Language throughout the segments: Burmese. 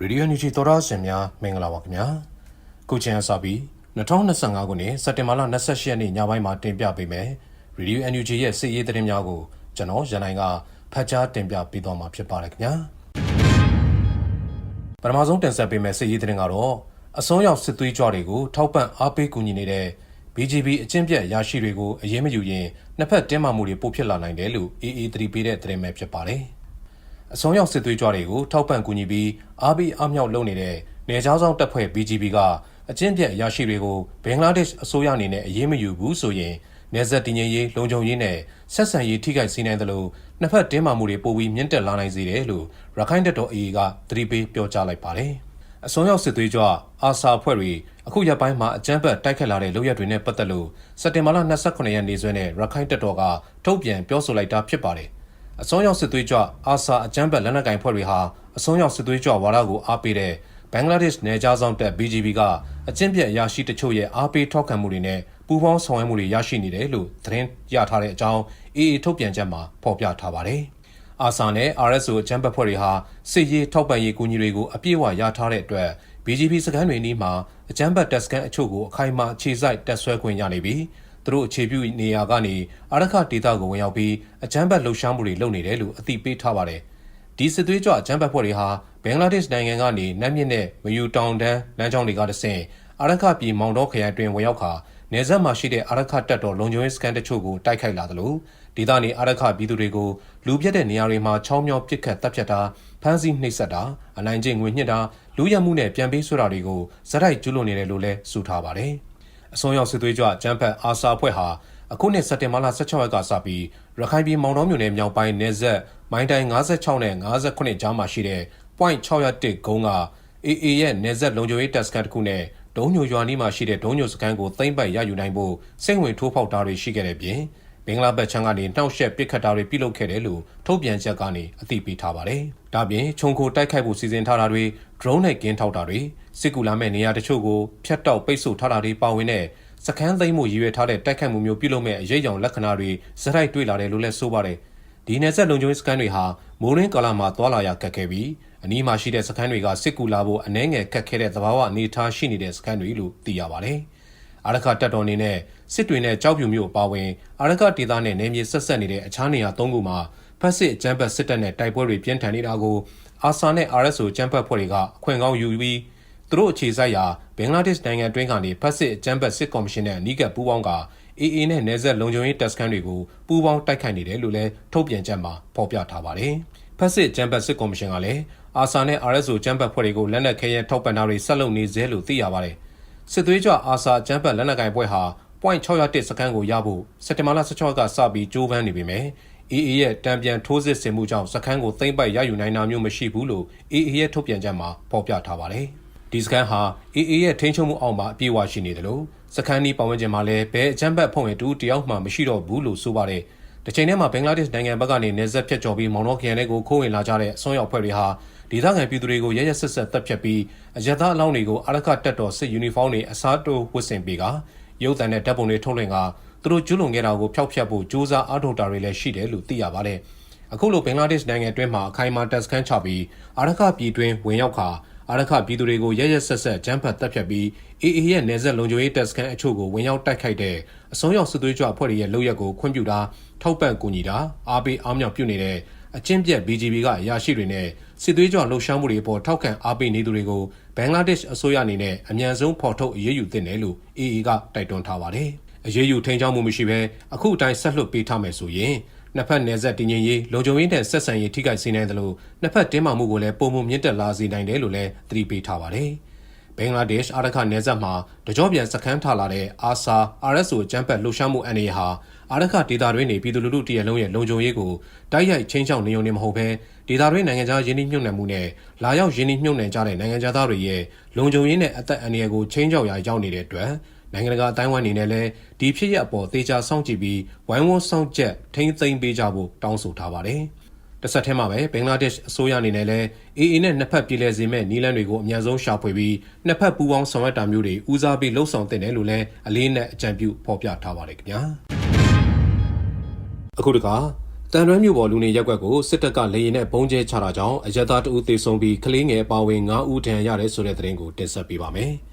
ရေဒီယိုနီဂျီသောရရှင်များမင်္ဂလာပါခင်ဗျာခုချိန်အစပြီး2025ခုနှစ်စက်တင်ဘာလ28ရက်နေ့ညပိုင်းမှာတင်ပြပေးမယ်ရေဒီယို NUG ရဲ့စစ်ရေးသတင်းများကိုကျွန်တော်ရန်နိုင်ကဖတ်ကြားတင်ပြပေးသွားမှာဖြစ်ပါတယ်ခင်ဗျာပထမဆုံးတင်ဆက်ပေးမယ့်စစ်ရေးသတင်းကတော့အစွန်းရောက်စစ်သွေးကြွတွေကိုထောက်ပံ့အားပေးကူညီနေတဲ့ BGB အကျင့်ပြတ်ရရှိတွေကိုအရေးမယူရင်နှစ်ဖက်တင်းမာမှုတွေပိုဖြစ်လာနိုင်တယ်လို့ AA သတိပေးတဲ့သတင်းပဲဖြစ်ပါတယ်။ အစွန်းရောက်စစ်သွေးကြွတွေကိုထောက်ပံ့ကူညီပြီးအားပေးအမြောက်လုပ်နေတဲ့နေကြားဆောင်တပ်ဖွဲ့ BGB ကအကျင့်ပြတ်ရရှိတွေကိုဘင်္ဂလားဒေ့ရှ်အစိုးရအနေနဲ့အရေးမယူဘူးဆိုရင်နေဆက်တည်ငြိမ်ရေးလုံခြုံရေးနဲ့ဆက်ဆံရေးထိခိုက်စေနိုင်သလိုနှစ်ဖက်တင်းမာမှုတွေပိုပြီးမြင့်တက်လာနိုင်စေတယ်လို့ရခိုင်တပ်တော် AA ကသတိပေးပြောကြားလိုက်ပါတယ်။အစွန်းရောက်စစ်သွေးကြွအာဆာအဖွဲ့တွေအခုရက်ပိုင်းမှာအကြမ်းဖက်တိုက်ခတ်လာတဲ့လုပ်ရက်တွေနဲ့ပတ်သက်လို့စက်တင်ဘာလ28ရက်နေ့စွဲနဲ့ရခိုင်တပ်တော်ကထုတ်ပြန်ပြောဆိုလိုက်တာဖြစ်ပါတယ်။ အစွန်းရောက်စစ်သွေးကြွအာဆာအကြမ်းဖက်လက်နက်ကိုင်ဖွဲ့တွေဟာအစွန်းရောက်စစ်သွေးကြွဝါဒကိုအားပေးတဲ့ဘင်္ဂလားဒေ့ရှ်နယ်ခြားဆောင်တပ် BGB ကအကျင့်ပြတ်အရာရှိတချို့ရဲ့အားပေးထောက်ခံမှုတွေနဲ့ပူးပေါင်းဆောင်ရွက်မှုတွေရရှိနေတယ်လို့သတင်းရထားတဲ့အကြောင်း AA ထုတ်ပြန်ချက်မှာဖော်ပြထားပါတယ်။အာဆာနဲ့ RSO အကြမ်းဖက်ဖွဲ့တွေဟာစစ်ရေးထောက်ပံ့ရေးကူညီတွေကိုအပြည့်အဝရထားတဲ့အတွက် BGB စခန်းတွေနီးမှာအကြမ်းဖက်တပ်စခန်းအချို့ကိုအခိုင်အမာခြေစိုက်တက်ဆွဲခွင့်ရနေပြီး သူတို့အခြေပြုနေရာကနေအာရခဒေတာကိုဝင်ရောက်ပြီးအကြမ်းဖက်လှုပ်ရှားမှုတွေလုပ်နေတယ်လို့အသိပေးထားပါတယ်။ဒီစစ်သွေးကြွအကြမ်းဖက်ဖွဲ့တွေဟာဘင်္ဂလားဒေ့ရှ်နိုင်ငံကနေနတ်မြစ်နဲ့မယူတောင်တန်းလမ်းကြောင်းတွေကတဆင့်အာရခပြည်မောင်တော်ခရိုင်တွင်ဝင်ရောက်ခါနေဆက်မှာရှိတဲ့အာရခတပ်တော်လုံခြုံရေးစခန်းတချို့ကိုတိုက်ခိုက်လာသလိုဒေသနေအာရခပြည်သူတွေကိုလူပြတ်တဲ့နေရာတွေမှာချောင်းမြောင်းပစ်ခတ်တပ်ဖြတ်တာဖမ်းဆီးနှိပ်စက်တာအနိုင်ကျင့်ငွေညှစ်တာလူရမှုနဲ့ပြန်ပေးဆွတာတွေကိုဇက်တိုက်ကျူးလွန်နေတယ်လို့လည်းဆိုထားပါတယ်။ အစွန်းရောက်စစ်သွေးကြွဂျမ်ဖက်အာဆာအဖွဲ့ဟာအခုနှစ်စက်တင်ဘာလ16ရက်ကစပြီးရခိုင်ပြည်မောင်တော်မြို့နယ်မြောက်ပိုင်းနယ်ဆက်မိုင်းတိုင်56နဲ့58ကြားမှာရှိတဲ့ point 601ဂုံးက AA ရဲ့နယ်ဆက်လုံခြုံရေးတပ်စခန်းတစ်ခုနဲ့ဒုံညိုရွာနီးမှာရှိတဲ့ဒုံညိုစခန်းကိုသိမ့်ပိုက်ရယူနိုင်ဖို့စိတ်ဝင်ထိုးဖောက်တာတွေရှိခဲ့တဲ့ပြင်ဘင်္ဂလားဘက်ချမ်းကနေနှောက်ယှက်ပစ်ခတ်တာတွေပြုလုပ်ခဲ့တယ်လို့ထုတ်ပြန်ချက်ကနေအသိပေးထားပါတယ်။ဒါပြင်ခြုံခိုတိုက်ခိုက်ဖို့စီစဉ်ထားတာတွေ drone နဲ့ကင်းထောက်တာတွေ စစ်ကူလာမဲ့နေရာတချို့ကိုဖျက်တောက်ပိတ်ဆို့ထားတာတွေပါဝင်တဲ့စခန်းသိမ်းမှုရည်ရွယ်ထားတဲ့တိုက်ခိုက်မှုမျိုးပြုလုပ်မဲ့အရေးအယံလက္ခဏာတွေဇက်တိုက်တွေ့လာတယ်လို့လည်းဆိုပါတယ်။ဒီနယ်ဆက်လုံခြုံရေးစခန်းတွေဟာမိုးရင်းကာလမှာသွာလာရခက်ခဲပြီးအနီးမှာရှိတဲ့စခန်းတွေကစစ်ကူလာဖို့အနှဲငယ်ခက်ခဲတဲ့သဘာဝအနေအထားရှိနေတဲ့စခန်းတွေလို့သိရပါတယ်။အာရခတပ်တော်အနေနဲ့စစ်တွေနဲ့ကြောက်ဖြူမျိုးအပါဝင်အာရခဒေသနဲ့နယ်မြေဆက်ဆက်နေတဲ့အခြားနေရာ၃ခုမှာဖက်စစ်အကြမ်းဖက်စစ်တပ်နဲ့တိုက်ပွဲတွေပြင်းထန်နေတာကိုအာဆာနဲ့ RSO ကျန်းဖက်ဖွဲ့တွေကအခွင့်ကောင်းယူပြီး သူတို့အခြေစိုက်ရာဘင်္ဂလားဒေ့ရှ်နိုင်ငံတွင်းကနေဖက်စစ်အကြမ်းဖက်စစ်ကော်မရှင်နဲ့အနီးကပ်ပူးပေါင်းက AA နဲ့နယ်စပ်လုံခြုံရေးတပ်စခန်းတွေကိုပူးပေါင်းတိုက်ခိုက်နေတယ်လို့လည်းထုတ်ပြန်ချက်မှာဖော်ပြထားပါတယ်။ဖက်စစ်အကြမ်းဖက်စစ်ကော်မရှင်ကလည်းအာဆာနဲ့ RSO ကျန်းဖက်ဖွဲ့တွေကိုလက်နက်ခဲယမ်းထောက်ပံ့တာတွေဆက်လုပ်နေသေးလို့သိရပါတယ်။စစ်သွေးကြွအာဆာကျန်းဖက်လက်နက်ကိုင်ဖွဲ့ဟာ point 601စခန်းကိုရဖို့စက်တင်ဘာလ16ရက်ကစပြီးကြိုးပမ်းနေပေမဲ့ AA ရဲ့တံပြန်ထိုးစစ်ဆင်မှုကြောင့်စခန်းကိုသိမ့်ပိုက်ရယူနိုင်တာမျိုးမရှိဘူးလို့ AA ရဲ့ထုတ်ပြန်ချက်မှာဖော်ပြထားပါတယ်။ ဒီစခန်းဟာ AA ရဲ့ထိန်းချုပ်မှုအောက်မှာအပြည့်အဝရှိနေတယ်လို့စခန်းဒီပတ်ဝန်းကျင်မှာလည်းဘယ်အကြမ်းဖက်ဖွဲ့ဝင်တူတယောက်မှမရှိတော့ဘူးလို့ဆိုပါတယ်။တချိန်တည်းမှာဘင်္ဂလားဒေ့ရှ်နိုင်ငံဘက်ကနေနေဆက်ဖြတ်ကျော်ပြီးမောင်တော်ခရိုင်လေးကိုခိုးဝင်လာကြတဲ့အစွန်းရောက်ဖွဲ့တွေဟာဒေသခံပြည်သူတွေကိုရရဆက်ဆက်တပ်ဖြတ်ပြီးအရသာအလောင်းတွေကိုအရခတက်တော်စစ်ယူနီဖောင်းတွေအစားတိုးဝတ်ဆင်ပေးကရုပ်သံနဲ့ဓာတ်ပုံတွေထုတ်လွှင့်ကသူတို့ကျူးလွန်ခဲ့တာကိုဖျောက်ဖျက်ဖို့စ조사အားထုတ်တာတွေလည်းရှိတယ်လို့သိရပါတယ်။အခုလိုဘင်္ဂလားဒေ့ရှ်နိုင်ငံအတွင်းမှာအခိုင်အမာတပ်စခန်းချပြီးအာရခပြည်တွင်းဝင်ရောက်ခါ အာရခပြည်သူတွေကိုရရဆက်ဆက်ဂျမ်းဖတ်တပ်ဖြတ်ပြီး AA ရဲ့နေဆက်လုံခြုံရေးတပ်စခန်းအချို့ကိုဝင်ရောက်တိုက်ခိုက်တဲ့အစုံရောက်စစ်သွေးကြွအဖွဲ့တွေရဲ့လုပ်ရက်ကိုခွင့်ပြုတာထောက်ပံ့ကူညီတာအားပေးအားမြောက်ပြုနေတဲ့အချင်းပြက် BGB ကအရာရှိတွေနဲ့စစ်သွေးကြွလှုပ်ရှားမှုတွေပေါ်ထောက်ခံအားပေးနေသူတွေကိုဘင်္ဂလားဒေ့ရှ်အစိုးရအနေနဲ့အမြန်ဆုံးဖော်ထုတ်အရေးယူသင့်တယ်လို့ AA ကတိုက်တွန်းထားပါတယ်။အရေးယူထိန်းချောင်းမှုမရှိဘဲအခုအတိုင်းဆက်လွတ်ပေးထားမယ်ဆိုရင် နှစ်ဖက်နယ်စပ်တည်ငြိမ်ရေးလုံခြုံရေးနဲ့ဆက်ဆံရေးထိခိုက်စေနိုင်တယ်လို့နှစ်ဖက်တင်းမာမှုကိုလည်းပုံမှုမြင့်တက်လာစေနိုင်တယ်လို့လည်းသတိပေးထားပါတယ်။ဘင်္ဂလားဒေ့ရှ်အာရခနယ်စပ်မှာတကြောပြန်စခန်းထားလာတဲ့အာဆာ RSO ကျန်းဖက်လှုပ်ရှားမှုအနေဟာအာရခဒေတာတွင်းနေပြည်သူလူထုတရလုံးရဲ့လုံခြုံရေးကိုတိုက်ရိုက်ချင်းချောင်းနေုံနေမဟုတ်ဘဲဒေတာတွင်းနိုင်ငံခြားရင်းနှီးမြှုပ်နှံမှုနဲ့လာရောက်ရင်းနှီးမြှုပ်နှံကြတဲ့နိုင်ငံသားတွေရဲ့လုံခြုံရေးနဲ့အသက်အန္တရာယ်ကိုချင်းချောက်ရာရောက်နေတဲ့အတွက် နိုင်ငံတကာအတိုင်းဝိုင်းအနေနဲ့လည်းဒီဖြစ်ရပ်အပေါ်သေချာစောင့်ကြည့်ပြီးဝိုင်းဝန်းစောင့်ကြက်ထိမ့်သိမ်းပေးကြဖို့တောင်းဆိုထားပါတယ်။တစ်ဆက်တည်းမှာပဲဘင်္ဂလားဒေ့ရှ်အစိုးရအနေနဲ့လည်း AA နဲ့နှစ်ဖက်ပြည်လဲစေမဲ့နီးလန်းတွေကိုအများဆုံးရှာဖွေပြီးနှစ်ဖက်ပူးပေါင်းဆောင်ရွက်တာမျိုးတွေဦးစားပေးလှုံ့ဆော်တင်တယ်လို့လည်းအလေးနဲ့အကြံပြုဖော်ပြထားပါတယ်ခင်ဗျာ။အခုတကတတန်ရွမ်းမြို့ပေါ်လူနေရက်ကွက်ကိုစစ်တပ်ကလေရင်နဲ့ပုံကျဲချတာကြောင့်အရက်သားတအုပ်သေဆုံးပြီးကလေးငယ်အပါအဝင်9ဦးဒဏ်ရာရတယ်ဆိုတဲ့သတင်းကိုတင်ဆက်ပေးပါမယ်။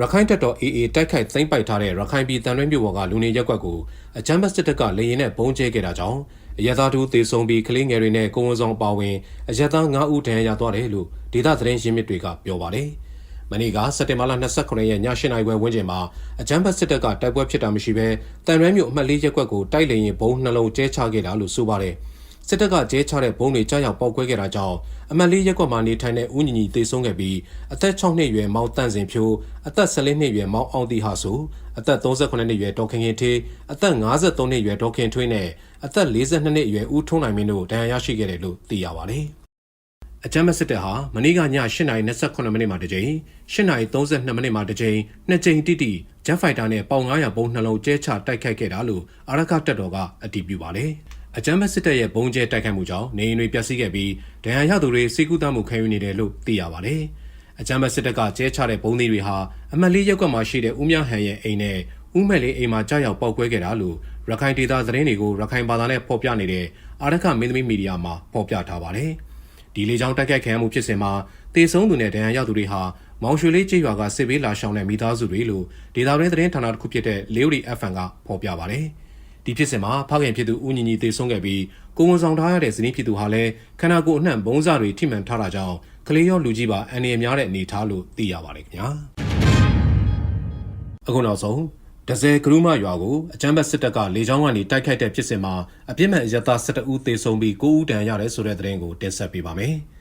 ရခိုင်တပ်တော် AA တိုက်ခိုက်သိမ်းပိုက်ထားတဲ့ရခိုင်ပြည်တန်ရွမ်းမြို့ပေါ်ကလူနေရက်ကွက်ကိုအကြမ်းဖက်စစ်တပ်ကလေရင်နဲ့ပုံကျဲခဲ့တာကြောင့်အရက်သားတအုပ်သေဆုံးပြီးကလေးငယ်တွေနဲ့ကိုဝန်ဆောင်အပါအဝင်အရက်သား9ဦးဒဏ်ရာရသွားတယ်လို့ဒေသသတင်းရင်းမြစ်တွေကပြောပါတယ်။မနေ့ကစက်တင်ဘာလ29ရက်ည8နာရီခွဲဝန်းကျင်မှာအကြမ်းဖက်စစ်တပ်ကတိုက်ပွဲဖြစ်တာမရှိဘဲတန်ရွမ်းမြို့အမှတ်၄ရပ်ကွက်ကိုတိုက်လေရင်ဘုံနှလုံးကျဲချခဲ့တာလို့ဆိုပါတယ်။ စစ်တပ်ကကျဲချတဲ့ဘုံတွေကြားရောက်ပောက်ကွဲခဲ့တာကြောင့်အမှတ်၄ရပ်ကွက်မှာနေထိုင်တဲ့ဦးညီညီသေဆုံးခဲ့ပြီးအသက်6နှစ်အရွယ်မောင်တန့်စင်ဖြိုးအသက်14နှစ်အရွယ်မောင်အောင်တီဟာဆိုအသက်38နှစ်အရွယ်ဒေါက်ခင်ခင်ထေးအသက်53နှစ်အရွယ်ဒေါက်ခင်ထွေးနဲ့အသက်42နှစ်အရွယ်ဦးထုံးနိုင်မင်းတို့ဒဏ်ရာရရှိခဲ့တယ်လို့သိရပါတယ်။အကြမ်းမစစ်တပ်ဟာမနေ့ကည8:28မိနစ်မှာတစ်ကြိမ်8:32မိနစ်မှာတစ်ကြိမ်နှစ်ကြိမ်တိတိဂျက်ဖိုက်တာနဲ့ပေါင်900ပုံနှလုံးကျဲချတိုက်ခိုက်ခဲ့တာလို့အာရခတပ်တော်ကအတည်ပြုပါတယ်။ အကြမ်းမစစ်တပ်ရဲ့ဘုံကျဲတိုက်ခိုက်မှုကြောင့်နေအိမ်တွေပျက်စီးခဲ့ပြီးဒဏ်ရာရသူတွေစိတ်ကူးတမှုခံယူနေတယ်လို့သိရပါတယ်။အကြမ်းမစစ်တပ်ကကျဲချတဲ့ဘုံသီးတွေဟာအမတ်လေးရက်ကွက်မှာရှိတဲ့ဦးမြဟန်ရဲ့အိမ်နဲ့ဦးမဲ့လေးအိမ်မှာကြားရောက်ပောက်ကွဲခဲ့တာလို့ရခိုင်ဒေသသတင်းတွေကိုရခိုင်ဘာသာနဲ့ဖော်ပြနေတဲ့အာရခမင်းသမီးမီဒီယာမှာဖော်ပြထားပါတယ်။ဒီလေကြောင်းတိုက်ခိုက်ခံရမှုဖြစ်စဉ်မှာတေဆုံးသူနဲ့ဒဏ်ရာရသူတွေဟာမောင်ရွှေလေးကျေးရွာကစစ်ဘေးလာရှောင်တဲ့မိသားစုတွေလို့ဒေတာရင်းသတင်းဌာနတစ်ခုဖြစ်တဲ့လေးရီ FM ကဖော်ပြပါတယ်။ ဒီဖြစ်စဉ်မှာဖခင်ဖြစ်သူဦးညီညီတေဆုံးခဲ့ပြီးကိုဝန်ဆောင်ထားရတဲ့ဇနီးဖြစ်သူဟာလည်းခန္ဓာကိုယ်အနှံ့ဘုံစတွေထိမှန်ထားတာကြောင့်ကလေးရောလူကြီးပါအန္တရာယ်များတဲ့အနေအထားလို့သိရပါတယ်ခင်ဗျာ။အခုနောက်ဆုံးဒဇယ်ဂရုမရွာကိုအကြမ်းဖက်စစ်တပ်ကလေကြောင်းကနေတိုက်ခိုက်တဲ့ဖြစ်စဉ်မှာအပြစ်မဲ့အရတာ12ဦးသေဆုံးပြီး9ဦးဒဏ်ရာရတယ်ဆိုတဲ့သတင်းကိုတင်ဆက်ပေးပါမယ်။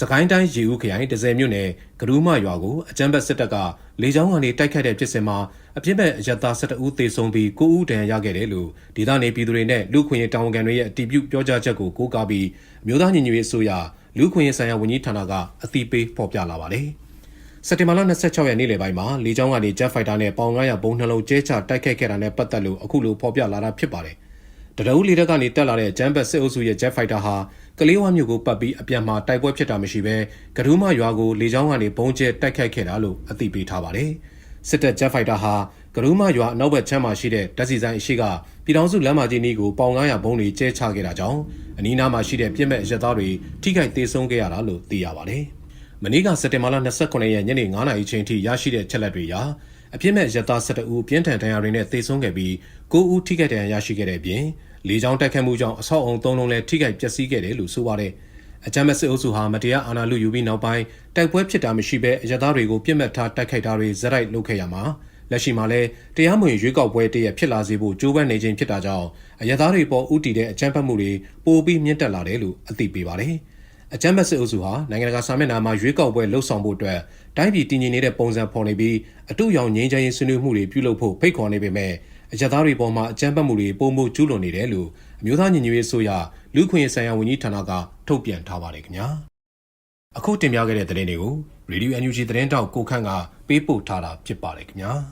စကိုင်းတိုင်းရေဦးခရိုင်ဒဇယ်မြို့နယ်ဂရုမရွာကိုအကြမ်းဖက်စစ်တပ်ကလေကြောင်းကနေတိုက်ခိုက်တဲ့ဖြစ်စဉ်မှာအပြစ်မဲ့အရတာ12ဦးသေဆုံးပြီး9ဦးဒဏ်ရာရခဲ့တယ်လို့ဒေသနေပြည်သူတွေနဲ့လူခွင့်ရေးတာဝန်ခံတွေရဲ့အတည်ပြုပြောကြားချက်ကိုကိုးကားပြီးအမျိုးသားညီညွတ်ရေးအစိုးရလူခွင့်ရေးဆိုင်ရာဝန်ကြီးဌာနကအသိပေးဖော်ပြလာပါတယ်။စက်တင်ဘာလ26ရက်နေ့လယ်ပိုင်းမှာလေကြောင်းကနေဂျက်ဖိုက်တာနဲ့ပေါင်900ဘုံနှလုံးကျဲချတိုက်ခိုက်ခဲ့တာနဲ့ပတ်သက်လို့အခုလိုဖော်ပြလာတာဖြစ်ပါတယ်။ တရအူးလေတပ်ကနေတက်လာတဲ့ဂျမ်ဘတ်စစ်အုပ်စုရဲ့ဂျက်ဖိုက်တာဟာကလေးဝမြို့ကိုပတ်ပြီးအပြန်မှာတိုက်ပွဲဖြစ်တာမရှိဘဲကဒူးမရွာကိုလေကြောင်းကနေဘုံကျဲတိုက်ခိုက်ခဲ့တာလို့အသိပေးထားပါတယ်။စစ်တပ်ဂျက်ဖိုက်တာဟာကဒူးမရွာအနောက်ဘက်ချမ်းမှာရှိတဲ့ဓာတ်စီဆိုင်အရှိကပြည်ထောင်စုလမ်းမကြီးနီးကိုပေါင်900ဘုံတွေကျဲချခဲ့တာကြောင့်အနီးနားမှာရှိတဲ့ပြစ်မဲ့ရက်သားတွေထိခိုက်သေးဆုံးခဲ့ရတာလို့သိရပါတယ်။မနေ့ကစက်တင်ဘာလ29ရက်ညနေ9:00နာရီချိန်ထိရရှိတဲ့ချက်လက်တွေအရ အပြစ်မဲ့ရက်သား12ဦးပြင်းထန်ဒဏ်ရာတွေနဲ့သေဆုံးခဲ့ပြီး9ဦးထိခိုက်ဒဏ်ရာရရှိခဲ့တဲ့အပြင်လေကြောင်းတိုက်ခတ်မှုကြောင့်အဆောက်အုံ၃လုံးလည်းထိခိုက်ပျက်စီးခဲ့တယ်လို့ဆိုပါတယ်။အကြမ်းမဲ့စစ်အုပ်စုဟာမတရားအာဏာလုယူပြီးနောက်ပိုင်းတိုက်ပွဲဖြစ်တာမရှိဘဲအရသားတွေကိုပြစ်မှတ်ထားတိုက်ခိုက်တာတွေဇက်တိုက်လုပ်ခဲ့ရမှာလက်ရှိမှာလည်းတရားမဝင်ရွေးကောက်ပွဲတရက်ဖြစ်လာစေဖို့ကြိုးပမ်းနေခြင်းဖြစ်တာကြောင့်အရသားတွေပေါ်ဥတီတဲ့အကြမ်းဖက်မှုတွေပိုပြီးမြင့်တက်လာတယ်လို့အသိပေးပါတယ်။ အကြမ်းဖက်စစ်အုပ်စုဟာနိုင်ငံတကာစာမျက်နှာမှာရွေးကောက်ပွဲလှုပ်ဆောင်ဖို့အတွက်တိုင်းပြည်တည်ငြိမ်နေတဲ့ပုံစံဖော်နေပြီးအတူရောင်ငြိမ်းချမ်းရေးဆွေးနွေးမှုတွေပြုလုပ်ဖို့ဖိတ်ခေါ်နေပေမဲ့အရသားတွေပေါ်မှာအကြမ်းဖက်မှုတွေပုံမှုကျူးလွန်နေတယ်လို့အမျိုးသားညီညွတ်ရေးအစိုးရလူခွင့်ရေးဆိုင်ရာဝန်ကြီးဌာနကထုတ်ပြန်ထားပါတယ်ခင်ဗျာ။အခုတင်ပြခဲ့တဲ့သတင်းတွေကို Radio NUG သတင်းတောက်ကိုခန့်ကပေးပို့ထားတာဖြစ်ပါတယ်ခင်ဗျာ။